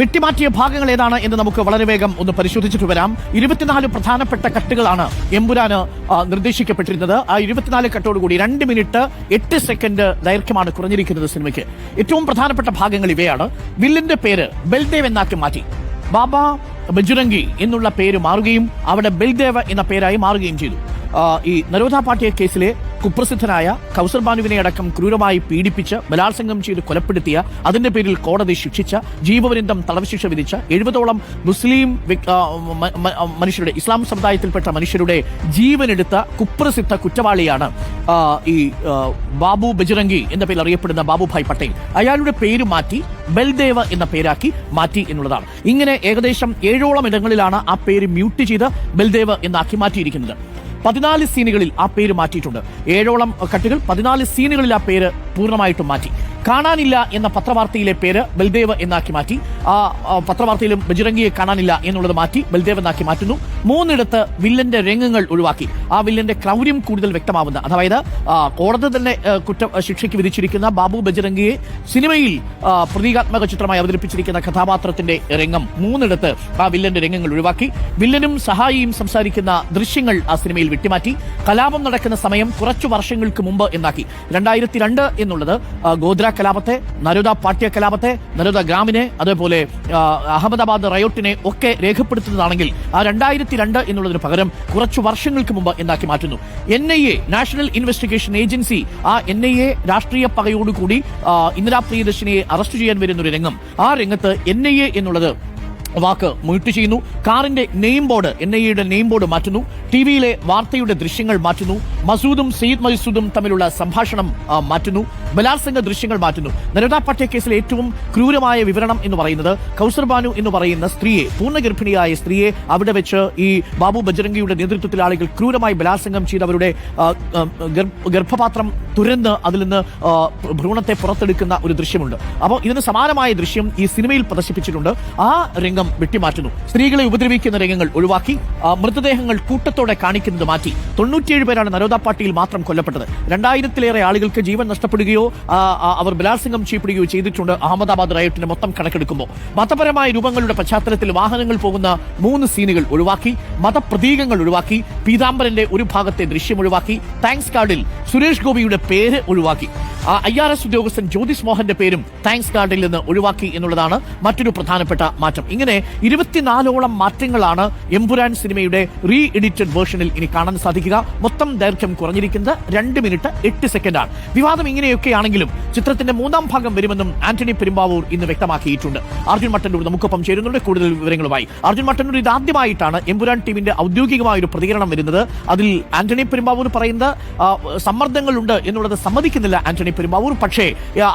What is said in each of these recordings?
വെട്ടിമാറ്റിയ ഭാഗങ്ങൾ ഏതാണ് എന്ന് നമുക്ക് വളരെ വേഗം ഒന്ന് പരിശോധിച്ചിട്ട് വരാം. ഇരുപത്തിനാല് പ്രധാനപ്പെട്ട കട്ടുകളാണ് എമ്പുരാന് നിർദ്ദേശിക്കപ്പെട്ടിരുന്നത്. ആ ഇരുപത്തിനാല് കട്ടോടുകൂടി രണ്ട് മിനിറ്റ് എട്ട് സെക്കൻഡ് ദൈർഘ്യമാണ് കുറഞ്ഞിരിക്കുന്നത് സിനിമയ്ക്ക്. ഏറ്റവും പ്രധാനപ്പെട്ട ഭാഗങ്ങൾ ഇവയാണ്. വില്ലിന്റെ പേര് ബൽദേവ് എന്നാക്കി മാറ്റി. ബാബ ബജുരംഗി എന്നുള്ള പേര് മാറുകയും അവിടെ ബൽദേവ് എന്ന പേരായി മാറുകയും ചെയ്തു. ഈ നരോധ പാട്ടിയ കേസിലെ കുപ്രസിദ്ധനായ കൗസർ ബാനുവിനെ അടക്കം ക്രൂരമായി പീഡിപ്പിച്ച് ബലാത്സംഗം ചെയ്ത് കൊലപ്പെടുത്തിയ അതിന്റെ പേരിൽ കോടതി ശിക്ഷിച്ച ജീവപര്യന്തം തടവ് ശിക്ഷ വിധിച്ച എഴുപതോളം മുസ്ലിം മനുഷ്യരുടെ ഇസ്ലാം സമുദായത്തിൽപ്പെട്ട മനുഷ്യരുടെ ജീവനെടുത്ത കുപ്രസിദ്ധ കുറ്റവാളിയാണ് ഈ ബാബു ബജറംഗി എന്ന പേരിൽ അറിയപ്പെടുന്ന ബാബുഭായ് പട്ടേൽ. അയാളുടെ പേര് മാറ്റി ബൽദേവ് എന്ന പേരാക്കി മാറ്റി എന്നുള്ളതാണ്. ഇങ്ങനെ ഏകദേശം ഏഴോളം ഇടങ്ങളിലാണ് ആ പേര് മ്യൂട്ട് ചെയ്ത് ബൽദേവ് എന്നാക്കി മാറ്റിയിരിക്കുന്നത്. പതിനാല് സീനുകളിൽ ആ പേര് മാറ്റിയിട്ടുണ്ട്. ഏഴോളം കട്ടുകൾ പതിനാല് സീനുകളിൽ ആ പേര് പൂർണമായിട്ടും മാറ്റി. കാണാനില്ല എന്ന പത്രവാർത്തയിലെ പേര് ബൽദേവ് എന്നാക്കി മാറ്റി. ആ പത്രവാർത്തയിലും ബജിറംഗിയെ കാണാനില്ല എന്നുള്ളത് മാറ്റി ബൽദേവ് എന്നാക്കി മാറ്റുന്നു. മൂന്നിടത്ത് വില്ലന്റെ രംഗങ്ങൾ ഒഴിവാക്കി. ആ വില്ലന്റെ ക്രൗര്യം കൂടുതൽ വ്യക്തമാവുന്ന അതായത് കോടതി തന്നെ കുറ്റം ശിക്ഷയ്ക്ക് വിധിച്ചിരിക്കുന്ന ബാബു ബജരംഗിയെ സിനിമയിൽ പ്രതീകാത്മക ചിത്രമായി അവതരിപ്പിച്ചിരിക്കുന്ന കഥാപാത്രത്തിന്റെ രംഗം മൂന്നിടത്ത് ആ വില്ലന്റെ രംഗങ്ങൾ ഒഴിവാക്കി. വില്ലനും സഹായിയും സംസാരിക്കുന്ന ദൃശ്യങ്ങൾ ആ സിനിമയിൽ വിട്ടിമാറ്റി. കലാപം നടക്കുന്ന സമയം കുറച്ചു വർഷങ്ങൾക്ക് മുമ്പ് എന്നാക്കി. രണ്ടായിരത്തി രണ്ട് എന്നുള്ളത് ഗോദ്ര കലാപത്തെ നരോദ പാട്യ കലാപത്തെ നരോദ ഗ്രാമിനെ അതേപോലെ ആ, അഹമ്മദാബാദ് റയോട്ടിനെ ഒക്കെ രേഖപ്പെടുത്തുന്നതാണെങ്കിൽ ആ രണ്ടായിരത്തി രണ്ട് എന്നുള്ളതിന് പകരം കുറച്ച് വർഷങ്ങൾക്ക് മുമ്പ് എന്നാക്കി മാറ്റുന്നു. N I A national investigation agency ആ എൻ ഐ എ രാഷ്ട്രീയ പകയോടുകൂടി ഇന്ദിരാ പ്രിയദർശിനിയെ അറസ്റ്റ് ചെയ്യാൻ വരുന്ന ഒരു രംഗം. ആ രംഗത്ത് എൻ ഐ എ എന്നുള്ളത് വാക്ക് മ്യൂട്ട് ചെയ്യുന്നു. കാറിന്റെ നെയിം ബോർഡ് എൻ ഐ എയുടെ നെയിം ബോർഡ് മാറ്റുന്നു. ടി വിയിലെ വാർത്തയുടെ ദൃശ്യങ്ങൾ മാറ്റുന്നു. മസൂദും സയ്യിദ് മസൂദും തമ്മിലുള്ള സംഭാഷണം മാറ്റുന്നു. ബലാത്സംഗ ദൃശ്യങ്ങൾ മാറ്റുന്നു. നരദാ പട്ടേ കേസിലെ ഏറ്റവും ക്രൂരമായ വിവരണം എന്ന് പറയുന്നത് കൗസർ ബാനു എന്ന് പറയുന്ന സ്ത്രീയെ പൂർണഗർഭിണിയായ സ്ത്രീയെ അവിടെ വെച്ച് ഈ ബാബു ബജരംഗിയുടെ നേതൃത്വത്തിൽ ആളുകൾ ക്രൂരമായി ബലാത്സംഗം ചെയ്ത് അവരുടെ ഗർഭപാത്രം തുരന്ന് അതിൽ നിന്ന് ഭ്രൂണത്തെ പുറത്തെടുക്കുന്ന ഒരു ദൃശ്യമുണ്ട്. അപ്പോൾ ഇതിന് സമാനമായ ദൃശ്യം ഈ സിനിമയിൽ പ്രദർശിപ്പിച്ചിട്ടുണ്ട്. ആ രംഗം വെട്ടിമാറ്റുന്നു. സ്ത്രീകളെ ഉപദ്രവിക്കുന്ന രംഗങ്ങൾ ഒഴിവാക്കി മൃതദേഹങ്ങൾ കൂട്ടത്തോടെ കാണിക്കുന്നത് മാറ്റി. തൊണ്ണൂറ്റിയേഴ് പേരാണ് നരോദ പാട്ടിയിൽ മാത്രം കൊല്ലപ്പെട്ടത്. രണ്ടായിരത്തിലേറെ ആളുകൾക്ക് ജീവൻ നഷ്ടപ്പെടുകയോ അവർ ബലാത്സംഗം ചെയ്യപ്പെടുകയോ ചെയ്തിട്ടുണ്ട് അഹമ്മദാബാദ് റയോട്ടിന്റെ മൊത്തം കണക്കെടുക്കുമ്പോൾ. മതപരമായ രൂപങ്ങളുടെ പശ്ചാത്തലത്തിൽ വാഹനങ്ങൾ പോകുന്ന മൂന്ന് സീനുകൾ ഒഴിവാക്കി മതപ്രതീകങ്ങൾ ഒഴിവാക്കി പീതാംബരന്റെ ഒരു ഭാഗത്തെ ദൃശ്യം ഒഴിവാക്കി. താങ്ക്സ് കാർഡിൽ സുരേഷ് ഗോപിയുടെ പേര് ഒഴിവാക്കി. ഐ ആർ എസ് ഉദ്യോഗസ്ഥൻ ജ്യോതിസ് മോഹന്റെ പേരും താങ്ക്സ് കാർഡിൽ നിന്ന് ഒഴിവാക്കി എന്നുള്ളതാണ് മറ്റൊരു പ്രധാനപ്പെട്ട മാറ്റം. ഇങ്ങനെ ഇരുപത്തിനാലോളം മാറ്റങ്ങളാണ് എംപുരാൻ സിനിമയുടെ റീ എഡിറ്റഡ് വേർഷനിൽ ഇനി കാണാൻ സാധിക്കുക. മൊത്തം ദൈർഘ്യം കുറഞ്ഞിരിക്കുന്നത് രണ്ട് മിനിറ്റ് എട്ട് സെക്കൻഡാണ് വിവാദം ഇങ്ങനെയൊക്കെയാണെങ്കിലും ചിത്രത്തിന്റെ മൂന്നാം ഭാഗം വരുമെന്നും ആന്റണി പെരുമ്പാവൂർ ഇന്ന് വ്യക്തമാക്കിയിട്ടുണ്ട്. അർജുൻ മട്ടന്നൂർ നമുക്കൊപ്പം ചേരുന്നുണ്ട്. കൂടുതൽ വിവരങ്ങളുമായി അർജുൻ മട്ടന്നൂർ ഇതാദ്യമായിട്ടാണ് എംപുരാൻ ടീമിന്റെ ഔദ്യോഗികമായ ഒരു പ്രതികരണം വരുന്നത്. അതിൽ ആന്റണി പെരുമ്പാവൂർ പറയുന്നത് സമ്മർദ്ദങ്ങളുണ്ട് എന്നുള്ളത് സമ്മതിക്കുന്നില്ല ആന്റണി പെരുമ്പാവൂർ. പക്ഷേ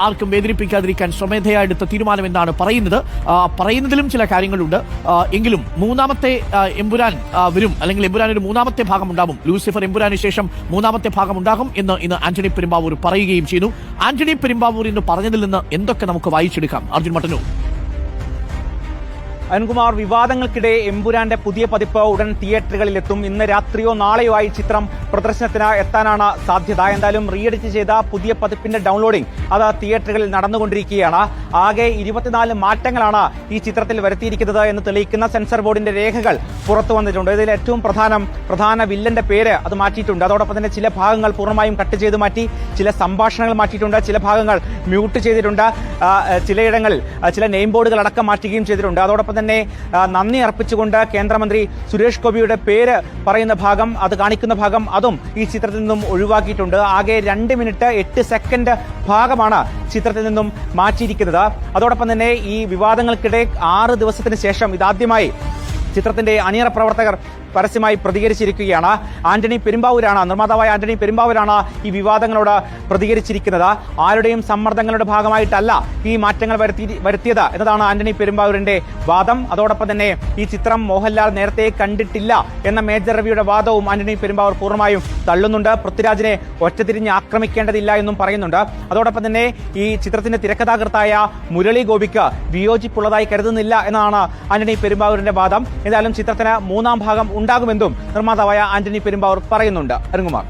ആർക്കും വേദനിപ്പിക്കാതിരിക്കാൻ സ്വമേധയാ എടുത്ത തീരുമാനം എന്നാണ് പറയുന്നത്. പറയുന്നതിലും ചില കാര്യങ്ങളുണ്ട്. എങ്കിലും മൂന്നാമത്തെ എമ്പുരാൻ വരും. അല്ലെങ്കിൽ എമ്പുരാൻ ഒരു മൂന്നാമത്തെ ഭാഗം ഉണ്ടാകും ലൂസിഫർ എമ്പുരാന് ശേഷം മൂന്നാമത്തെ ഭാഗം ഉണ്ടാകും എന്ന് ഇന്ന് ആന്റണി പെരുമ്പാവൂർ പറയുകയും ചെയ്യുന്നു. ആന്റണി പെരുമ്പാവൂർ ഇന്ന് പറഞ്ഞതിൽ നിന്ന് എന്തൊക്കെ നമുക്ക് വായിച്ചെടുക്കാം? അർജുൻ മട്ടന്നൂർ. അരുൺകുമാർ വിവാദങ്ങൾക്കിടെ എമ്പുരാന്റെ പുതിയ പതിപ്പ് ഉടൻ തിയേറ്ററുകളിൽ എത്തും ഇന്ന് രാത്രിയോ നാളെയോ ആയി ചിത്രം പ്രദർശനത്തിന് എത്താനാണ് സാധ്യത. എന്തായാലും റീഎഡിറ്റ് ചെയ്ത പുതിയ പതിപ്പിന്റെ ഡൗൺലോഡിംഗ് അത് തിയേറ്ററുകളിൽ നടന്നുകൊണ്ടിരിക്കുകയാണ്. ആകെ ഇരുപത്തിനാല് മാറ്റങ്ങളാണ് ഈ ചിത്രത്തിൽ വരുത്തിയിരിക്കുന്നത് എന്ന് തെളിയിക്കുന്ന സെൻസർ ബോർഡിന്റെ രേഖകൾ പുറത്തു വന്നിട്ടുണ്ട്. ഇതിൽ ഏറ്റവും പ്രധാനം പ്രധാന വില്ലന്റെ പേര് അത് മാറ്റിയിട്ടുണ്ട്. അതോടൊപ്പം തന്നെ ചില ഭാഗങ്ങൾ പൂർണമായും കട്ട് ചെയ്ത് മാറ്റി ചില സംഭാഷണങ്ങൾ മാറ്റിയിട്ടുണ്ട്. ചില ഭാഗങ്ങൾ മ്യൂട്ട് ചെയ്തിട്ടുണ്ട്. ചിലയിടങ്ങളിൽ ചില നെയിം ബോർഡുകൾ അടക്കം മാറ്റുകയും ചെയ്തിട്ടുണ്ട്. അതോടൊപ്പം തന്നെ നന്ദി അർപ്പിച്ചുകൊണ്ട് കേന്ദ്രമന്ത്രി സുരേഷ് ഗോപിയുടെ പേര് പറയുന്ന ഭാഗം അത് കാണിക്കുന്ന ഭാഗം അതും ഈ ചിത്രത്തിൽ നിന്നും ഒഴിവാക്കിയിട്ടുണ്ട്. ആകെ രണ്ട് മിനിറ്റ് എട്ട് സെക്കൻഡ് ഭാഗമാണ് ചിത്രത്തിൽ നിന്നും മാറ്റിയിരിക്കുന്നത്. അതോടൊപ്പം തന്നെ ഈ വിവാദങ്ങൾക്കിടെ ആറ് ദിവസത്തിന് ശേഷം ഇതാദ്യമായി ചിത്രത്തിന്റെ അണിയറ പ്രവർത്തകർ പരസ്യമായി പ്രതികരിച്ചിരിക്കുകയാണ്. ആന്റണി പെരുമ്പാവൂരാണ്. നിർമ്മാതാവായ ആന്റണി പെരുമ്പാവൂരാണ് ഈ വിവാദങ്ങളോട് പ്രതികരിച്ചിരിക്കുന്നത്. ആരുടെയും സമ്മർദ്ദങ്ങളുടെ ഭാഗമായിട്ടല്ല ഈ മാറ്റങ്ങൾ വരുത്തി വരുത്തിയത് എന്നതാണ് ആന്റണി പെരുമ്പാവൂരിന്റെ വാദം. അതോടൊപ്പം തന്നെ ഈ ചിത്രം മോഹൻലാൽ നേരത്തെ കണ്ടിട്ടില്ല എന്ന മേജർ രവിയുടെ വാദവും ആന്റണി പെരുമ്പാവൂർ പൂർണമായും തള്ളുന്നുണ്ട്. പൃഥ്വിരാജിനെ ഒറ്റതിരിഞ്ഞ് ആക്രമിക്കേണ്ടതില്ല എന്നും പറയുന്നുണ്ട്. അതോടൊപ്പം തന്നെ ഈ ചിത്രത്തിന്റെ തിരക്കഥാകൃത്തായ മുരളി ഗോപിക്ക് വിയോജിപ്പുള്ളതായി കരുതുന്നില്ല എന്നാണ് ആന്റണി പെരുമ്പാവൂരിന്റെ വാദം. എന്തായാലും ചിത്രത്തിന് മൂന്നാം ഭാഗം ഉണ്ടാകുമെന്നും നിർമ്മാതാവായ ആന്റണി പെരുമ്പാവൂർ പറയുന്നുണ്ട്. അരുൺകുമാർ.